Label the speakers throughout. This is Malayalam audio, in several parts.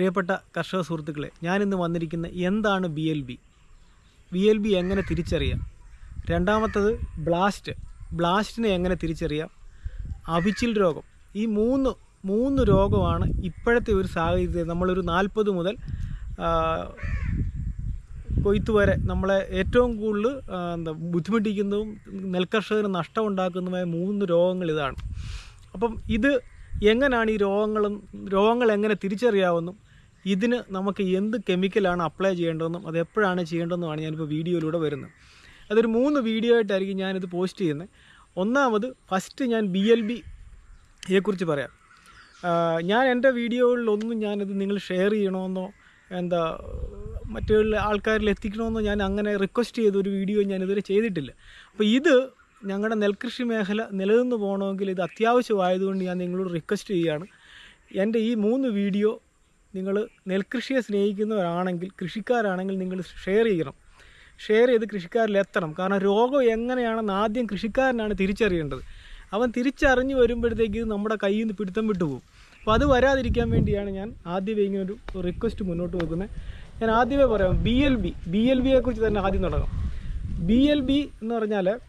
Speaker 1: പ്രിയപ്പെട്ട കർഷക സുഹൃത്തുക്കളെ ഞാനിന്ന് വന്നിരിക്കുന്ന എന്താണ് B L B B L B എങ്ങനെ തിരിച്ചറിയാം? രണ്ടാമത്തത് ബ്ലാസ്റ്റ് ബ്ലാസ്റ്റിനെ എങ്ങനെ തിരിച്ചറിയാം? അവിച്ചിൽ രോഗം. ഈ മൂന്ന് മൂന്ന് രോഗമാണ് ഇപ്പോഴത്തെ ഒരു സാഹചര്യത്തിൽ നമ്മളൊരു നാൽപ്പത് മുതൽ കൊയ്ത്ത് വരെ നമ്മളെ ഏറ്റവും കൂടുതൽ എന്താ ബുദ്ധിമുട്ടിക്കുന്നതും നെൽകർഷകന് നഷ്ടമുണ്ടാക്കുന്നതുമായ മൂന്ന് രോഗങ്ങൾ ഇതാണ്. അപ്പം ഇത് എങ്ങനെയാണ് ഈ രോഗങ്ങളും രോഗങ്ങൾ എങ്ങനെ തിരിച്ചറിയാമെന്നും ഇതിന് നമുക്ക് എന്ത് കെമിക്കലാണ് അപ്ലൈ ചെയ്യേണ്ടതെന്നും അത് എപ്പോഴാണ് ചെയ്യേണ്ടതെന്നുമാണ് ഞാനിപ്പോൾ വീഡിയോയിലൂടെ വരുന്നത്. അതൊരു മൂന്ന് വീഡിയോ ആയിട്ടായിരിക്കും ഞാനിത് പോസ്റ്റ് ചെയ്യുന്നത്. ഒന്നാമത് ഫസ്റ്റ് ഞാൻ ബി എൽ ബിയെക്കുറിച്ച് പറയാം. ഞാൻ എന്റെ വീഡിയോകളിലൊന്നും ഞാനിത് നിങ്ങൾ ഷെയർ ചെയ്യണമെന്നോ എന്താ മറ്റുള്ള ആൾക്കാരിൽ എത്തിക്കണമെന്നോ ഞാൻ അങ്ങനെ റിക്വസ്റ്റ് ചെയ്തൊരു വീഡിയോ ഞാൻ ഇതുവരെ ചെയ്തിട്ടില്ല. അപ്പോൾ ഇത് ഞങ്ങളുടെ നെൽകൃഷി മേഖല നിലനിന്ന് പോകണമെങ്കിൽ ഇത് അത്യാവശ്യമായതുകൊണ്ട് ഞാൻ നിങ്ങളോട് റിക്വസ്റ്റ് ചെയ്യുകയാണ്. എന്റെ ഈ മൂന്ന് വീഡിയോ നിങ്ങൾ നെൽകൃഷിയെ സ്നേഹിക്കുന്നവരാണെങ്കിൽ കൃഷിക്കാരാണെങ്കിൽ നിങ്ങൾ ഷെയർ ചെയ്യണം. ഷെയർ ചെയ്ത് കൃഷിക്കാരിൽ എത്തണം. കാരണം രോഗം എങ്ങനെയാണെന്ന് ആദ്യം കൃഷിക്കാരനാണ് തിരിച്ചറിയേണ്ടത്. അവൻ തിരിച്ചറിഞ്ഞ് വരുമ്പോഴത്തേക്ക് ഇത് നമ്മുടെ കയ്യിൽ നിന്ന് പിടുത്തം വിട്ടു പോകും. അപ്പോൾ അത് വരാതിരിക്കാൻ വേണ്ടിയാണ് ഞാൻ ആദ്യമേ ഇങ്ങനെ ഒരു റിക്വസ്റ്റ് മുന്നോട്ട് വെക്കുന്നത്. ഞാൻ ആദ്യമേ പറയാം B L B B L ബിയെ കുറിച്ച് തന്നെ ആദ്യം തുടങ്ങാം. ബി എൽ ബി എന്ന് പറഞ്ഞാൽ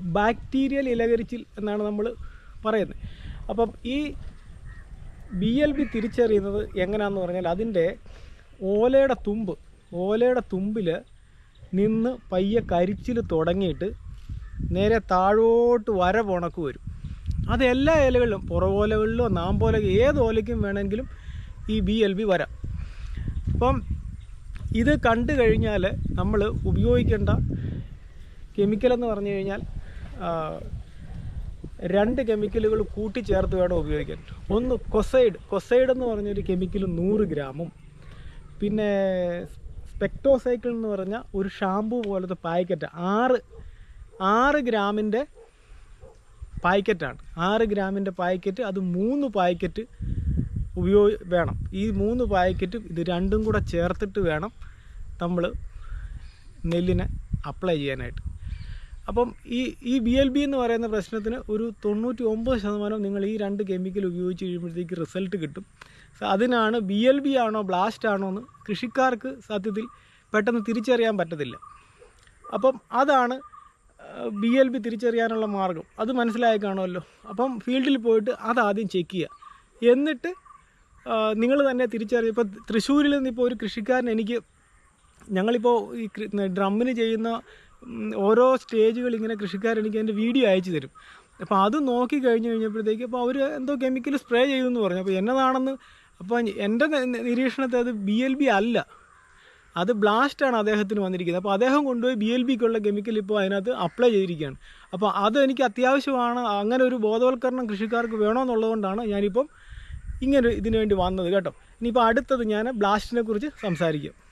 Speaker 1: ബാക്ടീരിയൽ ഇലകരിച്ചിൽ എന്നാണ് നമ്മൾ പറയുന്നത്. അപ്പം ഈ ബി എൽ ബി തിരിച്ചറിയുന്നത് എങ്ങനെയാണെന്ന് പറഞ്ഞാൽ അതിന്റെ ഓലയുടെ തുമ്പ് ഓലയുടെ തുമ്പിൽ നിന്ന് പയ്യെ കരിച്ചിൽ തുടങ്ങിയിട്ട് നേരെ താഴോട്ട് വര പുണക്ക് വരും. അത് എല്ലാ ഇലകളിലും പുറവോലകളിലോ നാമ്പോല ഏത് ഓലയ്ക്കും വേണമെങ്കിലും ഈ ബി എൽ ബി വരാം. അപ്പം ഇത് കണ്ടു കഴിഞ്ഞാൽ നമ്മൾ ഉപയോഗിക്കേണ്ട കെമിക്കലെന്ന് പറഞ്ഞു കഴിഞ്ഞാൽ രണ്ട് കെമിക്കലുകൾ കൂട്ടിച്ചേർത്ത് വേണം ഉപയോഗിക്കാൻ. ഒന്ന് കൊസൈഡ്. കൊസൈഡ് എന്ന് പറഞ്ഞൊരു കെമിക്കൽ നൂറ് ഗ്രാമും. പിന്നെ സ്പെക്ടോസൈക്കിൾ എന്ന് പറഞ്ഞ ഒരു ഷാമ്പു പോലത്തെ പാക്കറ്റ്. ആറ് ആറ് ഗ്രാമിന്റെ പാക്കറ്റാണ്. ആറ് ഗ്രാമിന്റെ പാക്കറ്റ്. അത് മൂന്ന് പാക്കറ്റ് ഉപയോഗി വേണം. ഈ മൂന്ന് പാക്കറ്റും ഇത് രണ്ടും കൂടെ ചേർത്തിട്ട് വേണം നമ്മൾ നെല്ലിനെ അപ്ലൈ ചെയ്യാനായിട്ട്. അപ്പം ഈ ഈ ബി എൽ ബി എന്ന് പറയുന്ന പ്രശ്നത്തിന് ഒരു തൊണ്ണൂറ്റി ഒമ്പത് ശതമാനം നിങ്ങൾ ഈ രണ്ട് കെമിക്കൽ ഉപയോഗിച്ച് കഴിയുമ്പോഴത്തേക്ക് റിസൾട്ട് കിട്ടും. അതിനാണ് ബി എൽ ബി ആണോ ബ്ലാസ്റ്റ് ആണോ എന്ന് കൃഷിക്കാർക്ക് സത്യത്തിൽ പെട്ടെന്ന് തിരിച്ചറിയാൻ പറ്റത്തില്ല. അപ്പം അതാണ് ബി എൽ ബി തിരിച്ചറിയാനുള്ള മാർഗം. അത് മനസ്സിലായി കാണുമല്ലോ. അപ്പം ഫീൽഡിൽ പോയിട്ട് അതാദ്യം ചെക്ക് ചെയ്യുക. എന്നിട്ട് നിങ്ങൾ തന്നെ തിരിച്ചറിയും ഇപ്പോൾ തൃശ്ശൂരിൽ നിന്ന് ഇപ്പോൾ ഒരു കൃഷിക്കാരൻ എനിക്ക് ഞങ്ങളിപ്പോൾ ഈ ഡ്രമ്മിന് ചെയ്യുന്ന ഓരോ സ്റ്റേജുകൾ ഇങ്ങനെ കൃഷിക്കാരെനിക്ക് അതിന്റെ വീഡിയോ അയച്ചു തരും. അപ്പോൾ അത് നോക്കി കഴിഞ്ഞ് കഴിഞ്ഞപ്പോഴത്തേക്ക് അപ്പോൾ അവർ എന്തോ കെമിക്കൽ സ്പ്രേ ചെയ്തു എന്ന് പറഞ്ഞു. അപ്പോൾ എന്നതാണെന്ന് അപ്പോൾ എന്റെ നിരീക്ഷണത്തെ നിരീക്ഷണത്തിൽ അത് ബി എൽ ബി അല്ല. അത് ബ്ലാസ്റ്റാണ് അദ്ദേഹത്തിന് വന്നിരിക്കുന്നത്. അപ്പോൾ അദ്ദേഹം കൊണ്ടുപോയി ബി എൽ ബിക്കുള്ള കെമിക്കൽ ഇപ്പോൾ അതിനകത്ത് അപ്ലൈ ചെയ്തിരിക്കുകയാണ്. അപ്പോൾ അത് എനിക്ക് അത്യാവശ്യമാണ്. അങ്ങനെ ഒരു ബോധവൽക്കരണം കൃഷിക്കാർക്ക് വേണമെന്നുള്ളതുകൊണ്ടാണ് ഞാനിപ്പം ഇങ്ങനെ ഇതിനു വേണ്ടി വന്നത് കേട്ടോ. ഇനിയിപ്പോൾ അടുത്തത് ഞാൻ ബ്ലാസ്റ്റിനെ കുറിച്ച് സംസാരിക്കും.